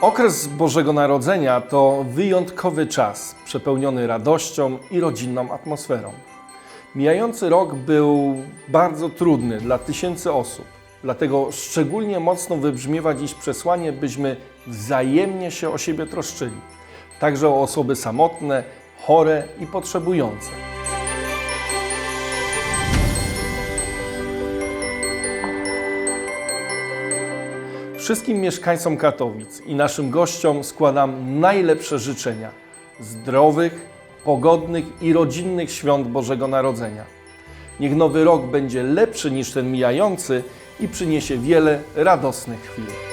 Okres Bożego Narodzenia to wyjątkowy czas, przepełniony radością i rodzinną atmosferą. Mijający rok był bardzo trudny dla tysięcy osób, dlatego szczególnie mocno wybrzmiewa dziś przesłanie, byśmy wzajemnie się o siebie troszczyli, także o osoby samotne, chore i potrzebujące. Wszystkim mieszkańcom Katowic i naszym gościom składam najlepsze życzenia zdrowych, pogodnych i rodzinnych świąt Bożego Narodzenia. Niech nowy rok będzie lepszy niż ten mijający i przyniesie wiele radosnych chwil.